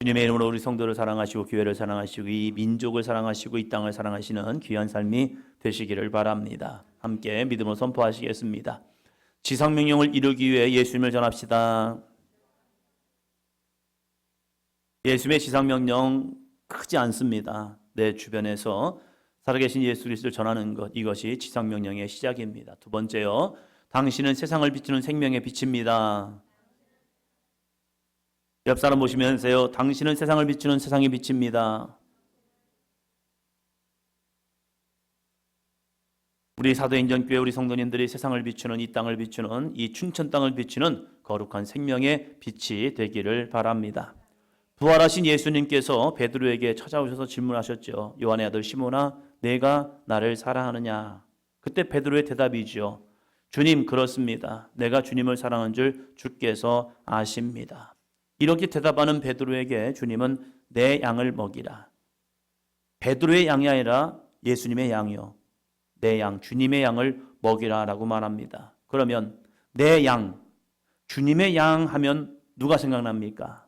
주님의 이름으로 우리 성도를 사랑하시고 교회를 사랑하시고 이 민족을 사랑하시고 이 땅을 사랑하시는 귀한 삶이 되시기를 바랍니다. 함께 믿음으로 선포하시겠습니다. 지상 명령을 이루기 위해 예수님을 전합시다. 예수님의 지상 명령 크지 않습니다. 내 주변에서 살아계신 예수 그리스도를 전하는 것 이것이 지상 명령의 시작입니다. 두 번째요. 당신은 세상을 비추는 생명의 빛입니다. 옆 사람 보시면서요. 당신은 세상을 비추는 세상의 빛입니다. 우리 사도행전 교회 우리 성도님들이 세상을 비추는 이 땅을 비추는 이 춘천 땅을 비추는 거룩한 생명의 빛이 되기를 바랍니다. 부활하신 예수님께서 베드로에게 찾아오셔서 질문하셨죠. 요한의 아들 시몬아, 내가 나를 사랑하느냐? 그때 베드로의 대답이죠. 주님 그렇습니다. 내가 주님을 사랑한 줄 주께서 아십니다. 이렇게 대답하는 베드로에게 주님은 내 양을 먹이라. 베드로의 양이 아니라 예수님의 양이요. 내 양, 주님의 양을 먹이라 라고 말합니다. 그러면 내 양, 주님의 양 하면 누가 생각납니까?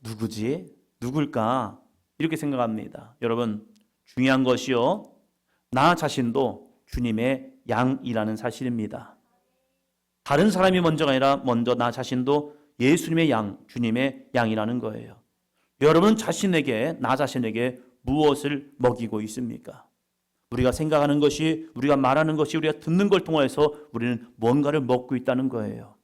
누구지? 누굴까? 이렇게 생각합니다. 여러분, 중요한 것이요. 나 자신도 주님의 양이라는 사실입니다. 다른 사람이 먼저가 아니라 먼저 나 자신도 예수님의 양, 주님의 양이라는 거예요. 여러분 자신에게, 나 자신에게 무엇을 먹이고 있습니까? 우리가 생각하는 것이, 우리가 말하는 것이, 우리가 듣는 걸 통해서 우리는 뭔가를 먹고 있다는 거예요.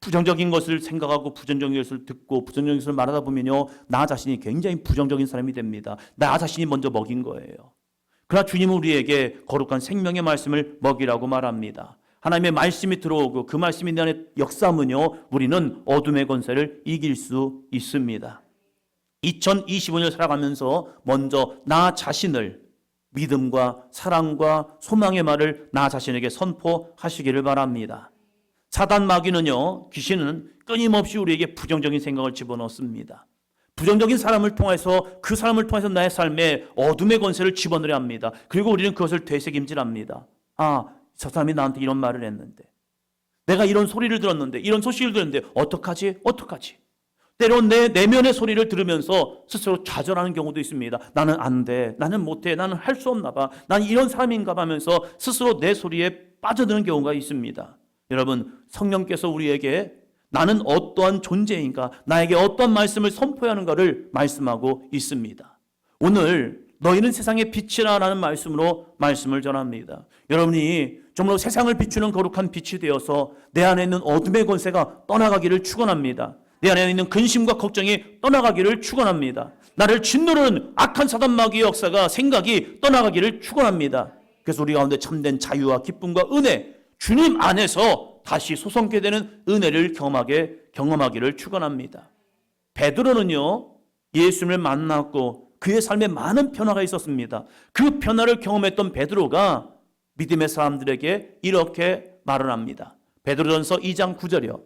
부정적인 것을 생각하고 부정적인 것을 듣고 부정적인 것을 말하다 보면요. 나 자신이 굉장히 부정적인 사람이 됩니다. 나 자신이 먼저 먹인 거예요. 그러나 주님은 우리에게 거룩한 생명의 말씀을 먹이라고 말합니다. 하나님의 말씀이 들어오고 그 말씀이 내 안에 역사하면요. 우리는 어둠의 권세를 이길 수 있습니다. 2025년 살아가면서 먼저 나 자신을 믿음과 사랑과 소망의 말을 나 자신에게 선포하시기를 바랍니다. 사단 마귀는요, 귀신은 끊임없이 우리에게 부정적인 생각을 집어넣습니다. 부정적인 사람을 통해서 그 사람을 통해서 나의 삶에 어둠의 권세를 집어넣으려 합니다. 그리고 우리는 그것을 되새김질합니다. 아, 저 사람이 나한테 이런 말을 했는데. 내가 이런 소리를 들었는데, 이런 소식을 들었는데, 어떡하지? 어떡하지? 때론 내 내면의 소리를 들으면서 스스로 좌절하는 경우도 있습니다. 나는 안 돼. 나는 못 해. 나는 할 수 없나 봐. 난 이런 사람인가 봐 하면서 스스로 내 소리에 빠져드는 경우가 있습니다. 여러분, 성령께서 우리에게 나는 어떠한 존재인가, 나에게 어떤 말씀을 선포해야 하는가를 말씀하고 있습니다. 오늘 너희는 세상의 빛이라라는 말씀으로 말씀을 전합니다. 여러분이 정말로 세상을 비추는 거룩한 빛이 되어서 내 안에 있는 어둠의 권세가 떠나가기를 축원합니다. 내 안에 있는 근심과 걱정이 떠나가기를 축원합니다. 나를 짓누르는 악한 사단 마귀의 역사가 생각이 떠나가기를 축원합니다. 그래서 우리 가운데 참된 자유와 기쁨과 은혜, 주님 안에서 다시 소성케 되는 은혜를 경험하게 경험하기를 축원합니다. 베드로는요 예수님을 만났고 그의 삶에 많은 변화가 있었습니다. 그 변화를 경험했던 베드로가 믿음의 사람들에게 이렇게 말을 합니다. 베드로전서 2장 9절이요.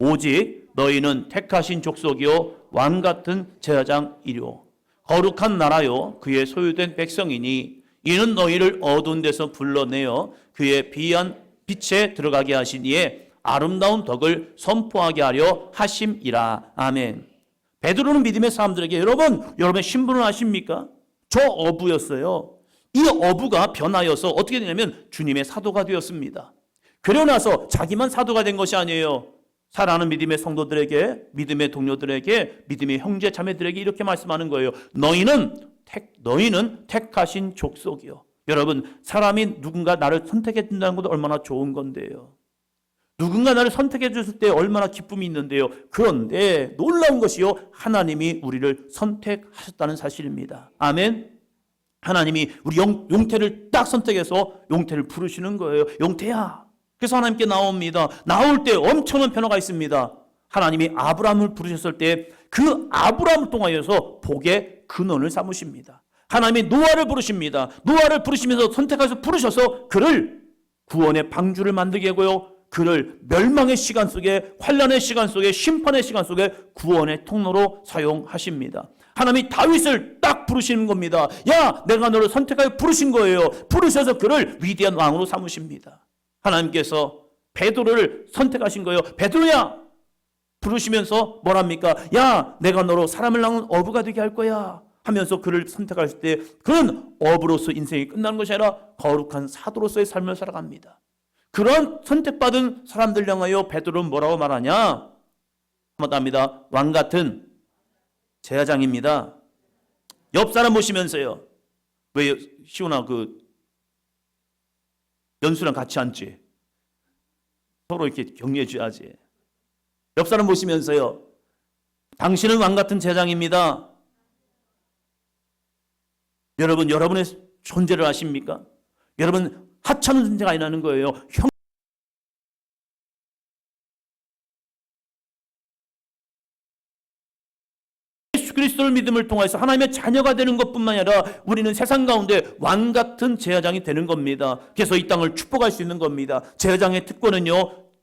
오직 너희는 택하신 족속이요 왕 같은 제사장이요 거룩한 나라요 그의 소유된 백성이니 이는 너희를 어두운 데서 불러내어 그의 비한 빛에 들어가게 하신 이에 아름다운 덕을 선포하게 하려 하심이라. 아멘. 베드로는 믿음의 사람들에게 여러분, 여러분의 신분을 아십니까? 저 어부였어요. 이 어부가 변하여서 어떻게 되냐면 주님의 사도가 되었습니다. 그러고 나서 자기만 사도가 된 것이 아니에요. 사랑하는 믿음의 성도들에게, 믿음의 동료들에게, 믿음의 형제 자매들에게 이렇게 말씀하는 거예요. 너희는 택, 너희는 택하신 족속이요. 여러분, 사람이 누군가 나를 선택해 준다는 것도 얼마나 좋은 건데요. 누군가 나를 선택해 줬을 때 얼마나 기쁨이 있는데요. 그런데 놀라운 것이요. 하나님이 우리를 선택하셨다는 사실입니다. 아멘. 하나님이 우리 용, 용태를 딱 선택해서 용태를 부르시는 거예요. 용태야. 그래서 하나님께 나옵니다. 나올 때 엄청난 변화가 있습니다. 하나님이 아브라함을 부르셨을 때 그 아브라함을 통하여서 복의 근원을 삼으십니다. 하나님이 노아를 부르십니다. 노아를 부르시면서 선택해서 부르셔서 그를 구원의 방주를 만들게 하고요. 그를 멸망의 시간 속에 환란의 시간 속에 심판의 시간 속에 구원의 통로로 사용하십니다. 하나님이 다윗을 딱 부르시는 겁니다. 야, 내가 너를 선택하여 부르신 거예요. 부르셔서 그를 위대한 왕으로 삼으십니다. 하나님께서 베드로를 선택하신 거예요. 베드로야, 부르시면서 뭐랍니까? 야, 내가 너로 사람을 낳은 어부가 되게 할 거야. 하면서 그를 선택할 때 그는 어부로서 인생이 끝나는 것이 아니라 거룩한 사도로서의 삶을 살아갑니다. 그런 선택받은 사람들 향하여 베드로는 뭐라고 말하냐? 한번 합니다. 왕 같은 제사장입니다. 옆 사람 보시면서요. 왜 시온아 그 연수랑 같이 앉지? 서로 이렇게 격려해 줘야지. 옆 사람 보시면서요. 당신은 왕 같은 제장입니다. 여러분, 여러분의 존재를 아십니까? 여러분, 하찮은 존재가 아니라는 거예요. 형 그리스도를 믿음을 통해서 하나님의 자녀가 되는 것뿐만 아니라 우리는 세상 가운데 왕 같은 제사장이 되는 겁니다. 그래서 이 땅을 축복할 수 있는 겁니다. 제사장의 특권은요,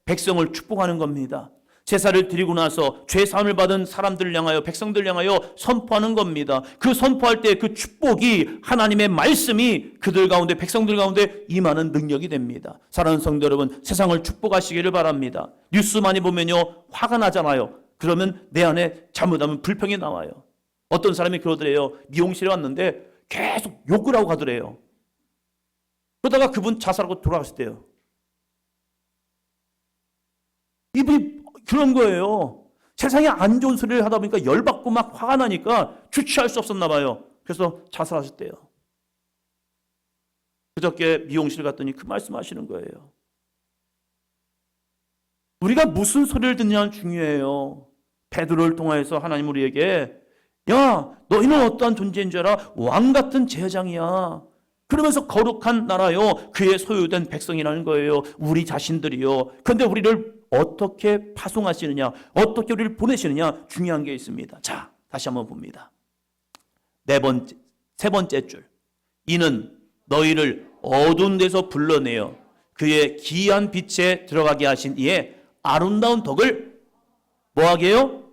백성을 축복하는 겁니다. 제사를 드리고 나서 죄 사함을 받은 사람들 향하여 백성들 향하여 선포하는 겁니다. 그 선포할 때 그 축복이 하나님의 말씀이 그들 가운데 백성들 가운데 임하는 능력이 됩니다. 사랑하는 성도 여러분, 세상을 축복하시기를 바랍니다. 뉴스 많이 보면요 화가 나잖아요. 그러면 내 안에 잘못하면 불평이 나와요. 어떤 사람이 그러더래요. 미용실에 왔는데 계속 욕을 하고 가더래요. 그러다가 그분 자살하고 돌아가셨대요. 이분이 그런 거예요. 세상에 안 좋은 소리를 하다 보니까 열받고 막 화가 나니까 주체할 수 없었나 봐요. 그래서 자살하셨대요. 그저께 미용실 갔더니 그 말씀 하시는 거예요. 우리가 무슨 소리를 듣냐는 중요해요. 베드로를 통하여서 하나님 우리에게 야 너희는 어떠한 존재인 줄 알아? 왕 같은 제사장이야. 그러면서 거룩한 나라요 그의 소유된 백성이라는 거예요. 우리 자신들이요. 그런데 우리를 어떻게 파송하시느냐, 어떻게 우리를 보내시느냐 중요한 게 있습니다. 자 다시 한번 봅니다. 네 번째, 세 번째 줄. 이는 너희를 어두운 데서 불러내어 그의 기이한 빛에 들어가게 하신 이의 아름다운 덕을 뭐하게 요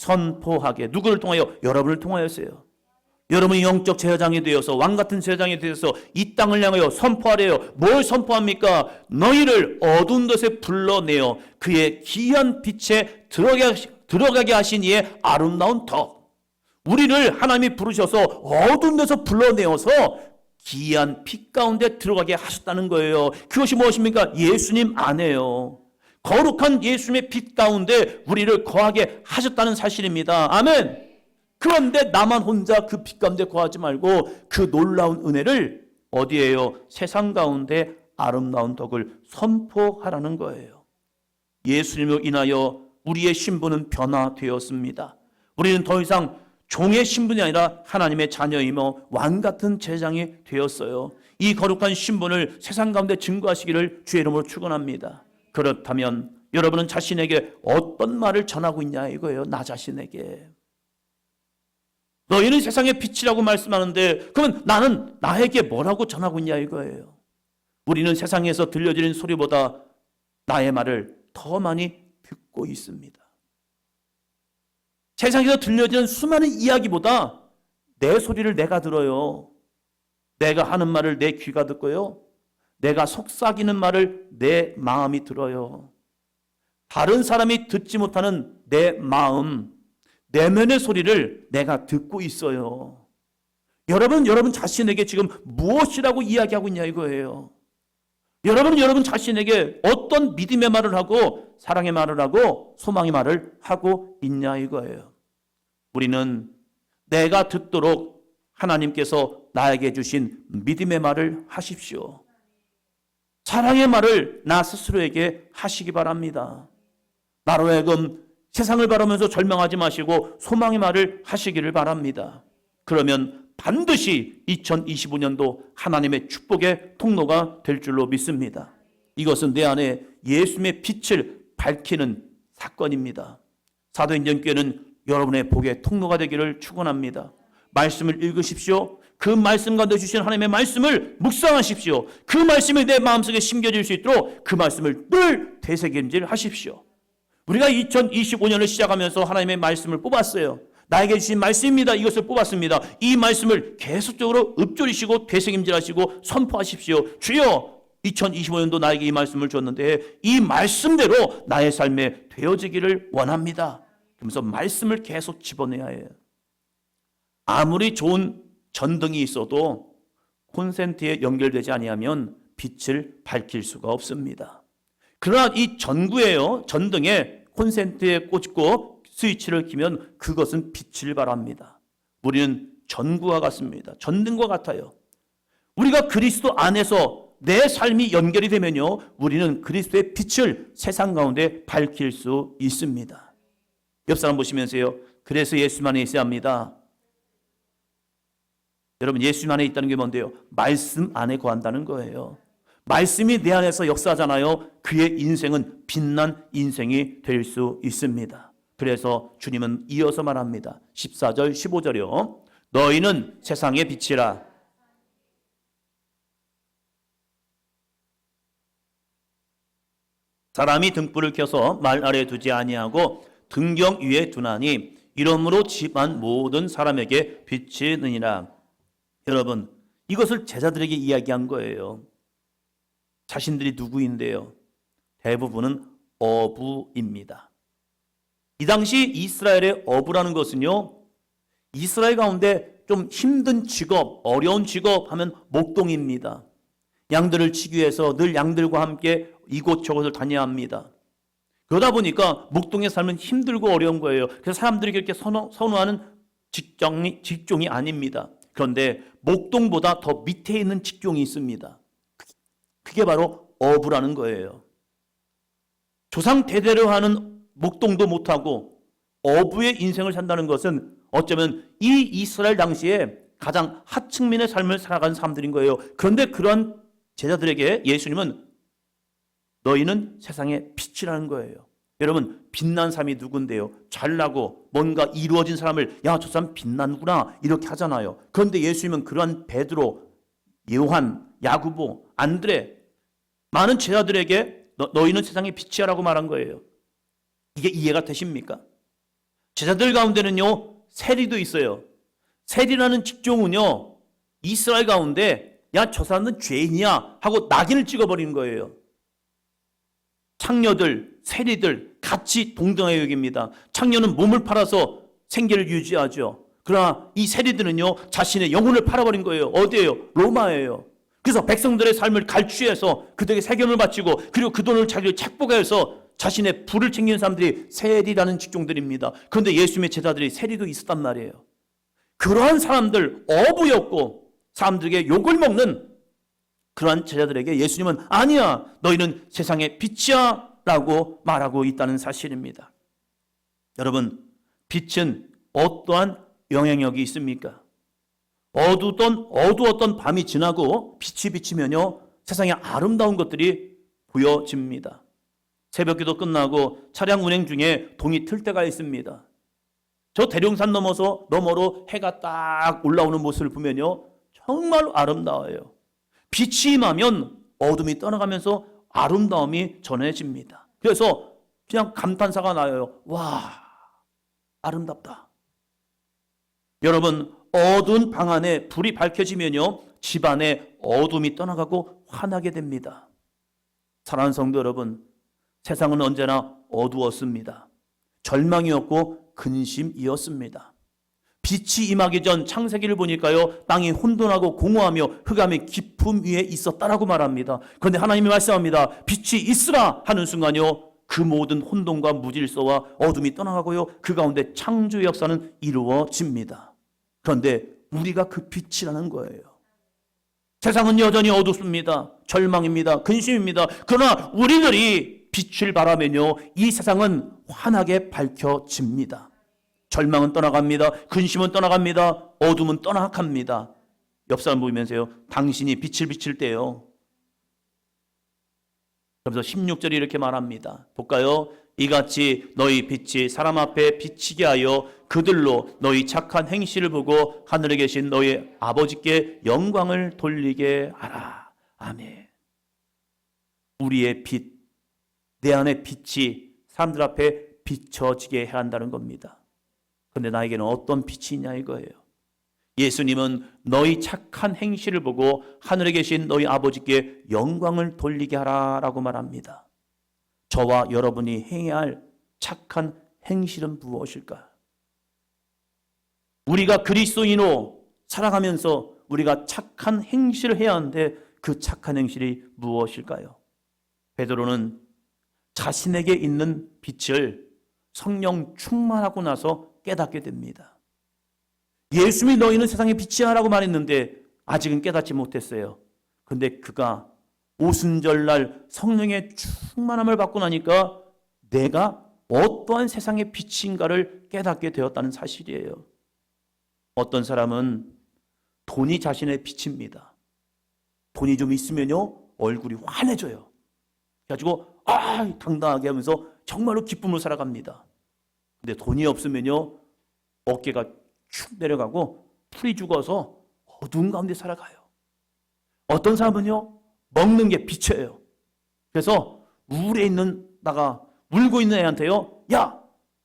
선포하게. 누구를 통하여? 여러분을 통하여서요. 여러분이 영적 제사장이 되어서 왕 같은 제사장이 되어서 이 땅을 향하여 선포하래요. 뭘 선포합니까? 너희를 어두운 것에 불러내어 그의 귀한 빛에 들어가게 하신 이의 아름다운 덕. 우리를 하나님이 부르셔서 어두운 데서 불러내어서 귀한 빛 가운데 들어가게 하셨다는 거예요. 그것이 무엇입니까? 예수님 안에요. 거룩한 예수님의 빛 가운데 우리를 거하게 하셨다는 사실입니다. 아멘. 그런데 나만 혼자 그 빛 가운데 거하지 말고 그 놀라운 은혜를 어디에요? 세상 가운데 아름다운 덕을 선포하라는 거예요. 예수님으로 인하여 우리의 신분은 변화되었습니다. 우리는 더 이상 종의 신분이 아니라 하나님의 자녀이며 왕 같은 제장이 되었어요. 이 거룩한 신분을 세상 가운데 증거하시기를 주의 이름으로 축원합니다. 그렇다면 여러분은 자신에게 어떤 말을 전하고 있냐 이거예요. 나 자신에게. 너희는 세상의 빛이라고 말씀하는데 그러면 나는 나에게 뭐라고 전하고 있냐 이거예요. 우리는 세상에서 들려지는 소리보다 나의 말을 더 많이 듣고 있습니다. 세상에서 들려지는 수많은 이야기보다 내 소리를 내가 들어요. 내가 하는 말을 내 귀가 듣고요. 내가 속삭이는 말을 내 마음이 들어요. 다른 사람이 듣지 못하는 내 마음, 내면의 소리를 내가 듣고 있어요. 여러분, 여러분 자신에게 지금 무엇이라고 이야기하고 있냐 이거예요. 여러분은 여러분 자신에게 어떤 믿음의 말을 하고 사랑의 말을 하고 소망의 말을 하고 있냐 이거예요. 우리는 내가 듣도록 하나님께서 나에게 주신 믿음의 말을 하십시오. 사랑의 말을 나 스스로에게 하시기 바랍니다. 나로 하여금 세상을 바라면서 절망하지 마시고 소망의 말을 하시기를 바랍니다. 그러면 반드시 2025년도 하나님의 축복의 통로가 될 줄로 믿습니다. 이것은 내 안에 예수님의 빛을 밝히는 사건입니다. 사도행전 교회는 여러분의 복의 통로가 되기를 축원합니다. 말씀을 읽으십시오. 그 말씀 가운데 주신 하나님의 말씀을 묵상하십시오. 그 말씀이 내 마음속에 심겨질 수 있도록 그 말씀을 늘 되새김질 하십시오. 우리가 2025년을 시작하면서 하나님의 말씀을 뽑았어요. 나에게 주신 말씀입니다. 이것을 뽑았습니다. 이 말씀을 계속적으로 읊조리시고 되새김질하시고 선포하십시오. 주여 2025년도 나에게 이 말씀을 줬는데 이 말씀대로 나의 삶에 되어지기를 원합니다. 그러면서 말씀을 계속 집어내야 해요. 아무리 좋은 전등이 있어도 콘센트에 연결되지 아니하면 빛을 밝힐 수가 없습니다. 그러나 이 전구에요. 전등에 콘센트에 꽂고 스위치를 키면 그것은 빛을 발합니다. 우리는 전구와 같습니다. 전등과 같아요. 우리가 그리스도 안에서 내 삶이 연결이 되면요. 우리는 그리스도의 빛을 세상 가운데 밝힐 수 있습니다. 옆 사람 보시면서요. 그래서 예수만에 있어야 합니다. 여러분 예수 안에 있다는 게 뭔데요? 말씀 안에 거한다는 거예요. 말씀이 내 안에서 역사하잖아요. 그의 인생은 빛난 인생이 될 수 있습니다. 그래서 주님은 이어서 말합니다. 14절 15절이요. 너희는 세상의 빛이라. 사람이 등불을 켜서 말 아래 두지 아니하고 등경 위에 두나니 이러므로 집안 모든 사람에게 빛이 느니라. 여러분, 이것을 제자들에게 이야기한 거예요. 자신들이 누구인데요? 대부분은 어부입니다. 이 당시 이스라엘의 어부라는 것은요, 이스라엘 가운데 좀 힘든 직업, 어려운 직업 하면 목동입니다. 양들을 치기 위해서 늘 양들과 함께 이곳저곳을 다녀야 합니다. 그러다 보니까 목동의 삶은 힘들고 어려운 거예요. 그래서 사람들이 그렇게 선호, 선호하는 직종이, 직종이 아닙니다. 그런데 목동보다 더 밑에 있는 직종이 있습니다. 그게 바로 어부라는 거예요. 조상 대대로 하는 목동도 못하고 어부의 인생을 산다는 것은 어쩌면 이 이스라엘 당시에 가장 하층민의 삶을 살아가는 사람들인 거예요. 그런데 그런 제자들에게 예수님은 너희는 세상의 빛이라는 거예요. 여러분 빛난 사람이 누군데요? 잘나고 뭔가 이루어진 사람을 야 저 사람 빛나구나 이렇게 하잖아요. 그런데 예수님은 그러한 베드로, 요한, 야구보, 안드레 많은 제자들에게 너, 너희는 세상의 빛이야라고 말한 거예요. 이게 이해가 되십니까? 제자들 가운데는요 세리도 있어요. 세리라는 직종은요 이스라엘 가운데 야 저 사람은 죄인이야 하고 낙인을 찍어버리는 거예요. 창녀들, 세리들 같이 동등하게 여깁니다. 창녀는 몸을 팔아서 생계를 유지하죠. 그러나 이 세리들은요, 자신의 영혼을 팔아버린 거예요. 어디에요? 로마예요. 그래서 백성들의 삶을 갈취해서 그들에게 세금을 바치고 그리고 그 돈을 자기를 착복해서 자신의 부를 챙기는 사람들이 세리라는 직종들입니다. 그런데 예수님의 제자들이 세리도 있었단 말이에요. 그러한 사람들, 어부였고 사람들에게 욕을 먹는 그러한 제자들에게 예수님은 아니야, 너희는 세상의 빛이야 라고 말하고 있다는 사실입니다. 여러분, 빛은 어떠한 영향력이 있습니까? 어두웠던, 어두웠던 밤이 지나고 빛이 비치면요, 세상에 아름다운 것들이 보여집니다. 새벽 기도 끝나고 차량 운행 중에 동이 틀 때가 있습니다. 저 대룡산 넘어서 너머로 해가 딱 올라오는 모습을 보면요, 정말 아름다워요. 빛이 임하면 어둠이 떠나가면서 아름다움이 전해집니다. 그래서 그냥 감탄사가 나요. 와, 아름답다. 여러분, 어두운 방 안에 불이 밝혀지면요, 집안에 어둠이 떠나가고 환하게 됩니다. 사랑하는 성도 여러분, 세상은 언제나 어두웠습니다. 절망이었고 근심이었습니다. 빛이 임하기 전 창세기를 보니까요, 땅이 혼돈하고 공허하며 흑암의 깊음 위에 있었다라고 말합니다. 그런데 하나님이 말씀합니다. 빛이 있으라 하는 순간요, 그 모든 혼돈과 무질서와 어둠이 떠나가고요, 그 가운데 창조의 역사는 이루어집니다. 그런데 우리가 그 빛이라는 거예요. 세상은 여전히 어둡습니다. 절망입니다. 근심입니다. 그러나 우리들이 빛을 바라면요, 이 세상은 환하게 밝혀집니다. 절망은 떠나갑니다. 근심은 떠나갑니다. 어둠은 떠나갑니다. 옆 사람 보면서요. 당신이 빛을 비칠 때요. 그래서 16절이 이렇게 말합니다. 볼까요? 이같이 너희 빛이 사람 앞에 비치게 하여 그들로 너희 착한 행실을 보고 하늘에 계신 너희 아버지께 영광을 돌리게 하라. 아멘. 우리의 빛, 내 안의 빛이 사람들 앞에 비춰지게 해야 한다는 겁니다. 근데 나에게는 어떤 빛이 있냐 이거예요. 예수님은 너희 착한 행실을 보고 하늘에 계신 너희 아버지께 영광을 돌리게 하라라고 말합니다. 저와 여러분이 행해야 할 착한 행실은 무엇일까? 우리가 그리스도인으로 살아가면서 우리가 착한 행실을 해야 하는데 그 착한 행실이 무엇일까요? 베드로는 자신에게 있는 빛을 성령 충만하고 나서 깨닫게 됩니다. 예수님이 너희는 세상의 빛이야라고 말했는데 아직은 깨닫지 못했어요. 근데 그가 오순절날 성령의 충만함을 받고 나니까 내가 어떠한 세상의 빛인가를 깨닫게 되었다는 사실이에요. 어떤 사람은 돈이 자신의 빛입니다. 돈이 좀 있으면요 얼굴이 환해져요. 그래가지고 아 당당하게 하면서 정말로 기쁨을 살아갑니다. 근데 돈이 없으면요 어깨가 축 내려가고 풀이 죽어서 어두운 가운데 살아가요. 어떤 사람은요 먹는 게 빛이에요. 그래서 우울에 있는 나가 울고 있는 애한테요 야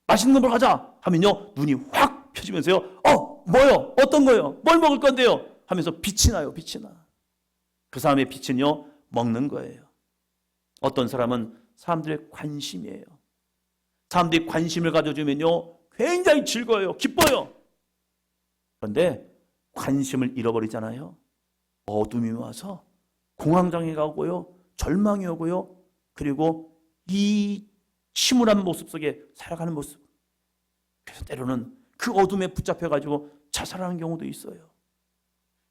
맛있는 걸 가자 하면요 눈이 확 펴지면서요 어 뭐요 어떤 거요 뭘 먹을 건데요 하면서 빛이 나요 빛이 나. 그 사람의 빛은요 먹는 거예요. 어떤 사람은 사람들의 관심이에요. 사람들이 관심을 가져주면요 굉장히 즐거워요 기뻐요. 그런데 관심을 잃어버리잖아요. 어둠이 와서 공황장애 가고요. 절망이 오고요. 그리고 이 침울한 모습 속에 살아가는 모습. 그래서 때로는 그 어둠에 붙잡혀 가지고 자살하는 경우도 있어요.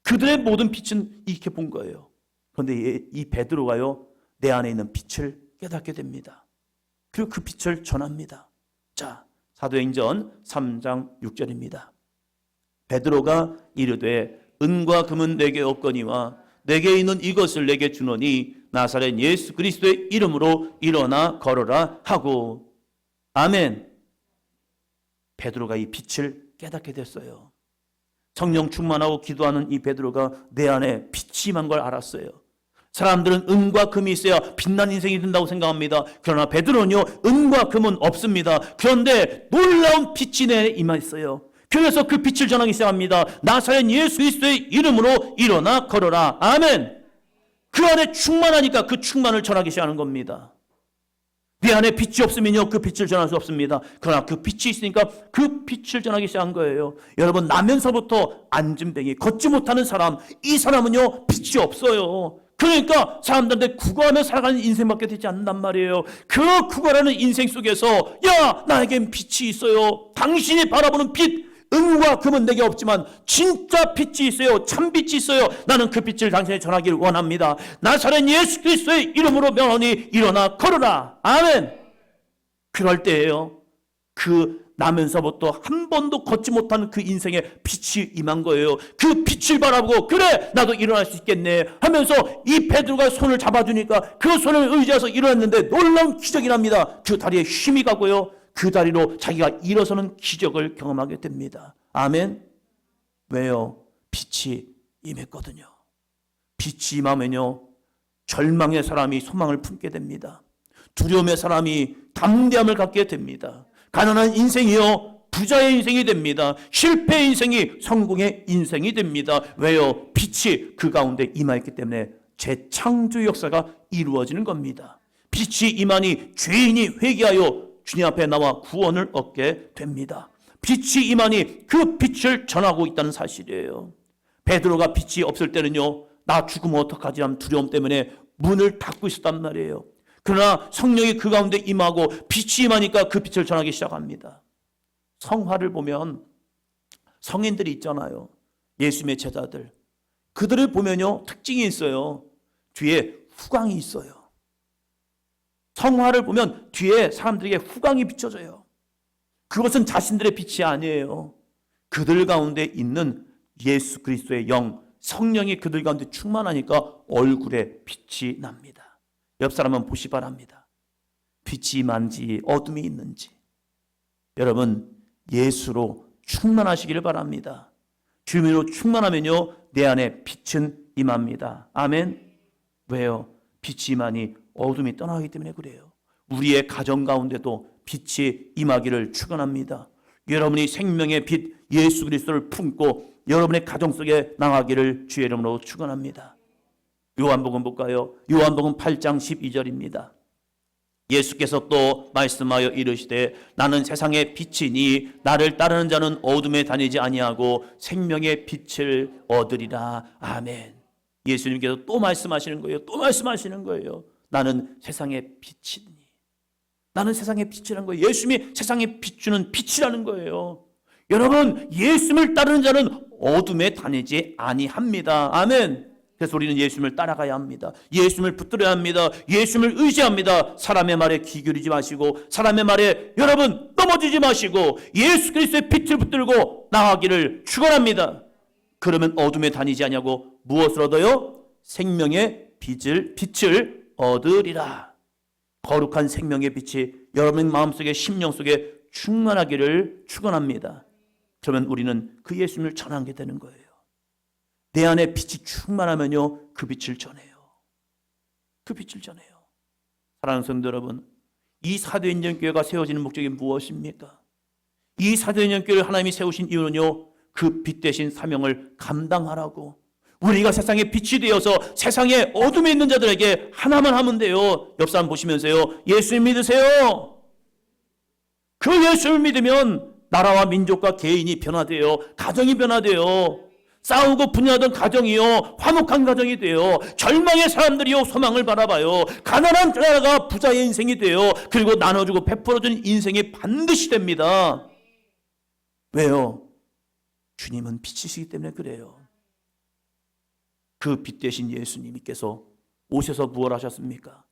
그들의 모든 빛은 이렇게 본 거예요. 그런데 이 베드로가요. 내 안에 있는 빛을 깨닫게 됩니다. 그리고 그 빛을 전합니다. 자, 사도행전 3장 6절입니다. 베드로가 이르되 은과 금은 내게 없거니와 내게 있는 이것을 내게 주노니 나사렛 예수 그리스도의 이름으로 일어나 걸어라 하고 아멘. 베드로가 이 빛을 깨닫게 됐어요. 성령 충만하고 기도하는 이 베드로가 내 안에 빛이 임한 걸 알았어요. 사람들은 은과 금이 있어야 빛난 인생이 된다고 생각합니다. 그러나 베드로는요, 은과 금은 없습니다. 그런데 놀라운 빛이 내 임했어요. 그래서 그 빛을 전하기 시작합니다. 나사렛 예수 그리스도의 이름으로 일어나 걸어라. 아멘. 그 안에 충만하니까 그 충만을 전하기 시작하는 겁니다. 내 안에 빛이 없으면요 그 빛을 전할 수 없습니다. 그러나 그 빛이 있으니까 그 빛을 전하기 시작한 거예요. 여러분 나면서부터 안진뱅이 걷지 못하는 사람 이 사람은요 빛이 없어요. 그러니까 사람들한테 구걸하며 살아가는 인생밖에 되지 않는단 말이에요. 그 구걸하는 인생 속에서 야 나에겐 빛이 있어요. 당신이 바라보는 빛 은과 금은 내게 없지만 진짜 빛이 있어요. 참 빛이 있어요. 나는 그 빛을 당신에 전하기를 원합니다. 나사렛 예수 그리스도의 이름으로 명하니 일어나 걸어라. 아멘. 그럴 때예요. 그 나면서부터 한 번도 걷지 못하는 그 인생에 빛이 임한 거예요. 그 빛을 바라보고 그래 나도 일어날 수 있겠네 하면서 이 베드로가 손을 잡아주니까 그 손을 의지해서 일어났는데 놀라운 기적이 납니다. 그 다리에 힘이 가고요. 그 다리로 자기가 일어서는 기적을 경험하게 됩니다. 아멘. 왜요? 빛이 임했거든요. 빛이 임하면요. 절망의 사람이 소망을 품게 됩니다. 두려움의 사람이 담대함을 갖게 됩니다. 가난한 인생이요. 부자의 인생이 됩니다. 실패의 인생이 성공의 인생이 됩니다. 왜요? 빛이 그 가운데 임하였기 때문에 재창조 역사가 이루어지는 겁니다. 빛이 임하니 죄인이 회개하여 주님 앞에 나와 구원을 얻게 됩니다. 빛이 임하니 그 빛을 전하고 있다는 사실이에요. 베드로가 빛이 없을 때는요. 나 죽으면 어떡하지 하는 두려움 때문에 문을 닫고 있었단 말이에요. 그러나 성령이 그 가운데 임하고 빛이 임하니까 그 빛을 전하기 시작합니다. 성화를 보면 성인들이 있잖아요. 예수님의 제자들. 그들을 보면요. 특징이 있어요. 뒤에 후광이 있어요. 성화를 보면 뒤에 사람들에게 후광이 비춰져요. 그것은 자신들의 빛이 아니에요. 그들 가운데 있는 예수 그리스도의 영, 성령이 그들 가운데 충만하니까 얼굴에 빛이 납니다. 옆 사람은 보시 바랍니다. 빛이 임한지 어둠이 있는지. 여러분, 예수로 충만하시기를 바랍니다. 주님으로 충만하면요, 내 안에 빛은 임합니다. 아멘. 왜요? 빛이 임하니 어둠이 떠나기 때문에 그래요. 우리의 가정 가운데도 빛이 임하기를 축원합니다. 여러분이 생명의 빛 예수 그리스도를 품고 여러분의 가정 속에 나가기를 주의 이름으로 축원합니다. 요한복음 볼까요? 요한복음 8장 12절입니다. 예수께서 또 말씀하여 이르시되 나는 세상의 빛이니 나를 따르는 자는 어둠에 다니지 아니하고 생명의 빛을 얻으리라. 아멘. 예수님께서 또 말씀하시는 거예요. 또 말씀하시는 거예요. 나는 세상의 빛이니. 나는 세상의 빛이라는 거예요. 예수님이 세상에 비추는 빛이라는 거예요. 여러분, 예수님을 따르는 자는 어둠에 다니지 아니합니다. 아멘. 그래서 우리는 예수님을 따라가야 합니다. 예수님을 붙들어야 합니다. 예수님을 의지합니다. 사람의 말에 귀 기울이지 마시고 사람의 말에 여러분 넘어지지 마시고 예수 그리스도의 빛을 붙들고 나가기를 축원합니다. 그러면 어둠에 다니지 아니하고 무엇을 얻어요? 생명의 빛을 빛을 얻으리라. 거룩한 생명의 빛이 여러분 마음속에 심령 속에 충만하기를 축원합니다. 그러면 우리는 그 예수님을 전하게 되는 거예요. 내 안에 빛이 충만하면요 그 빛을 전해요. 그 빛을 전해요. 사랑하는 성도 여러분, 이 사도인전 교회가 세워지는 목적이 무엇입니까? 이 사도인전 교회를 하나님이 세우신 이유는요 그 빛 대신 사명을 감당하라고 우리가 세상의 빛이 되어서 세상에 어둠에 있는 자들에게 하나만 하면 돼요. 옆 사람 보시면서요. 예수님 믿으세요. 그 예수를 믿으면 나라와 민족과 개인이 변화돼요. 가정이 변화돼요. 싸우고 분야하던 가정이요. 화목한 가정이 돼요. 절망의 사람들이요. 소망을 바라봐요. 가난한 나라가 부자의 인생이 돼요. 그리고 나눠주고 베풀어주는 인생이 반드시 됩니다. 왜요? 주님은 빛이시기 때문에 그래요. 그 빛 대신 예수님께서 오셔서 무엇 하셨습니까?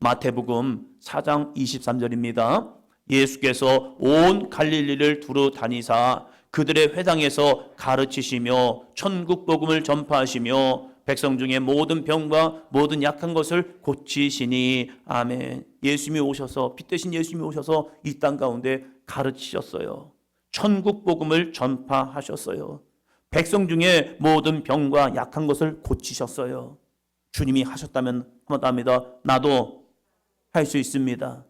마태복음 4장 23절입니다. 예수께서 온 갈릴리를 두루 다니사 그들의 회당에서 가르치시며 천국 복음을 전파하시며 백성 중에 모든 병과 모든 약한 것을 고치시니 아멘. 예수님이 오셔서 빛 대신 예수님이 오셔서 이 땅 가운데 가르치셨어요. 천국 복음을 전파하셨어요. 백성 중에 모든 병과 약한 것을 고치셨어요. 주님이 하셨다면 합니다. 나도 할 수 있습니다.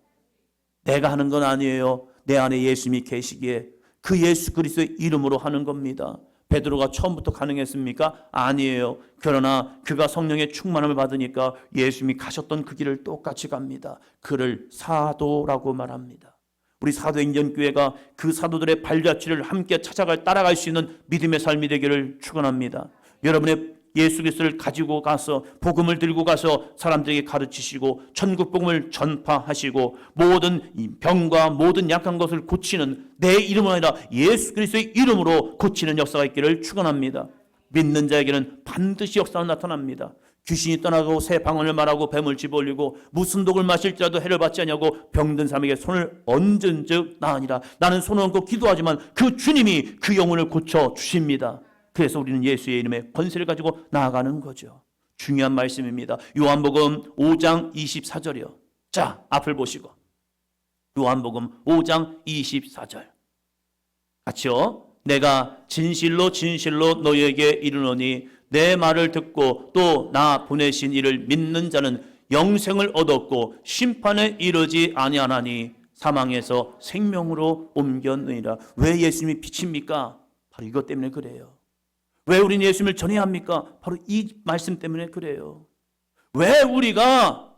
내가 하는 건 아니에요. 내 안에 예수님이 계시기에 그 예수 그리스도의 이름으로 하는 겁니다. 베드로가 처음부터 가능했습니까? 아니에요. 그러나 그가 성령의 충만함을 받으니까 예수님이 가셨던 그 길을 똑같이 갑니다. 그를 사도라고 말합니다. 우리 사도행전 교회가 그 사도들의 발자취를 함께 찾아갈 따라갈 수 있는 믿음의 삶이 되기를 축원합니다. 여러분의 예수 그리스도를 가지고 가서 복음을 들고 가서 사람들에게 가르치시고 천국 복음을 전파하시고 모든 이 병과 모든 약한 것을 고치는 내 이름은 아니라 예수 그리스도의 이름으로 고치는 역사가 있기를 축원합니다. 믿는 자에게는 반드시 역사가 나타납니다. 귀신이 떠나고 새 방언을 말하고 뱀을 집어올리고 무슨 독을 마실지라도 해를 받지 않냐고 병든 사람에게 손을 얹은 즉 나으니라 나는 손을 얹고 기도하지만 그 주님이 그 영혼을 고쳐 주십니다. 그래서 우리는 예수의 이름에 권세를 가지고 나아가는 거죠. 중요한 말씀입니다. 요한복음 5장 24절이요. 자, 앞을 보시고. 요한복음 5장 24절. 같이요. 내가 진실로 진실로 너희에게 이르노니 내 말을 듣고 또 나 보내신 이를 믿는 자는 영생을 얻었고 심판에 이르지 아니하나니 사망에서 생명으로 옮겼느니라. 왜 예수님이 빛입니까? 바로 이것 때문에 그래요. 왜 우리는 예수님을 전해야 합니까? 바로 이 말씀 때문에 그래요. 왜 우리가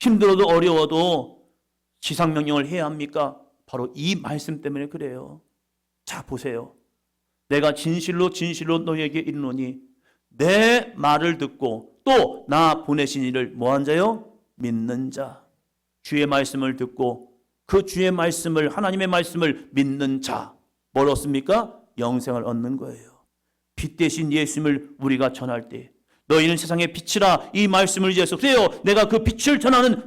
힘들어도 어려워도 지상명령을 해야 합니까? 바로 이 말씀 때문에 그래요. 자, 보세요. 내가 진실로 진실로 너희에게 이르노니 내 말을 듣고 또 나 보내신 이를 뭐한 자요? 믿는 자. 주의 말씀을 듣고 그 주의 말씀을 하나님의 말씀을 믿는 자. 뭘 얻습니까? 영생을 얻는 거예요. 빛 대신 예수님을 우리가 전할 때 너희는 세상의 빛이라 이 말씀을 위해서 그래요. 내가 그 빛을 전하는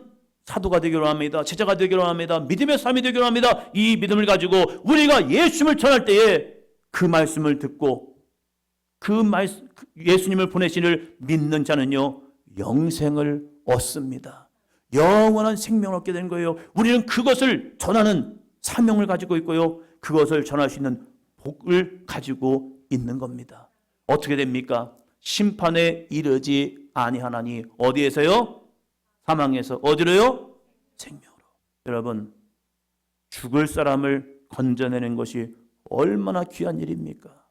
사도가 되기로 합니다. 제자가 되기로 합니다. 믿음의 삶이 되기로 합니다. 이 믿음을 가지고 우리가 예수님을 전할 때에 그 말씀을 듣고 그 말씀 예수님을 보내신을 믿는 자는요 영생을 얻습니다. 영원한 생명을 얻게 되는 거예요. 우리는 그것을 전하는 사명을 가지고 있고요. 그것을 전할 수 있는 복을 가지고 있는 겁니다. 어떻게 됩니까? 심판에 이르지 아니하나니 어디에서요? 사망에서 어디로요? 생명으로. 여러분 죽을 사람을 건져내는 것이 얼마나 귀한 일입니까?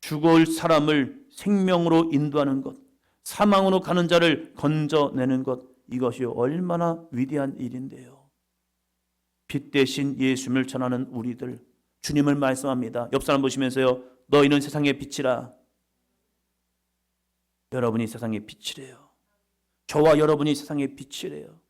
죽을 사람을 생명으로 인도하는 것, 사망으로 가는 자를 건져내는 것, 이것이 얼마나 위대한 일인데요. 빛 대신 예수님을 전하는 우리들, 주님을 말씀합니다. 옆 사람 보시면서요, 너희는 세상의 빛이라. 여러분이 세상의 빛이래요. 저와 여러분이 세상의 빛이래요.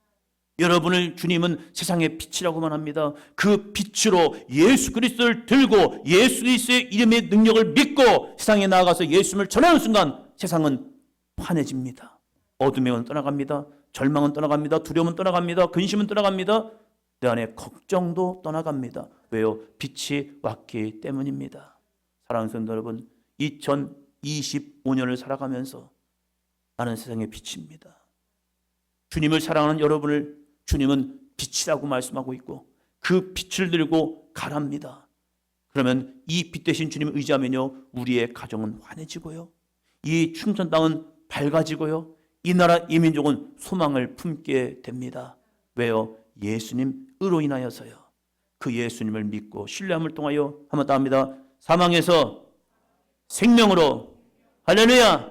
여러분을 주님은 세상의 빛이라고만 합니다. 그 빛으로 예수 그리스도를 들고 예수 그리스도의 이름의 능력을 믿고 세상에 나아가서 예수님을 전하는 순간 세상은 환해집니다. 어둠은 떠나갑니다. 절망은 떠나갑니다. 두려움은 떠나갑니다. 근심은 떠나갑니다. 내 안에 걱정도 떠나갑니다. 왜요? 빛이 왔기 때문입니다. 사랑하는 성도 여러분, 2025년을 살아가면서 나는 세상의 빛입니다. 주님을 사랑하는 여러분을 주님은 빛이라고 말씀하고 있고 그 빛을 들고 가랍니다. 그러면 이 빛 대신 주님을 의지하면요 우리의 가정은 환해지고요 이 충천 땅은 밝아지고요 이 나라 이 민족은 소망을 품게 됩니다. 왜요? 예수님으로 인하여서요. 그 예수님을 믿고 신뢰함을 통하여 한번 더 합니다. 사망에서 생명으로 할렐루야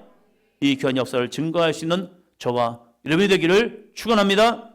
이 귀한 역사를 증거할 수 있는 저와 여러분이 되기를 축원합니다.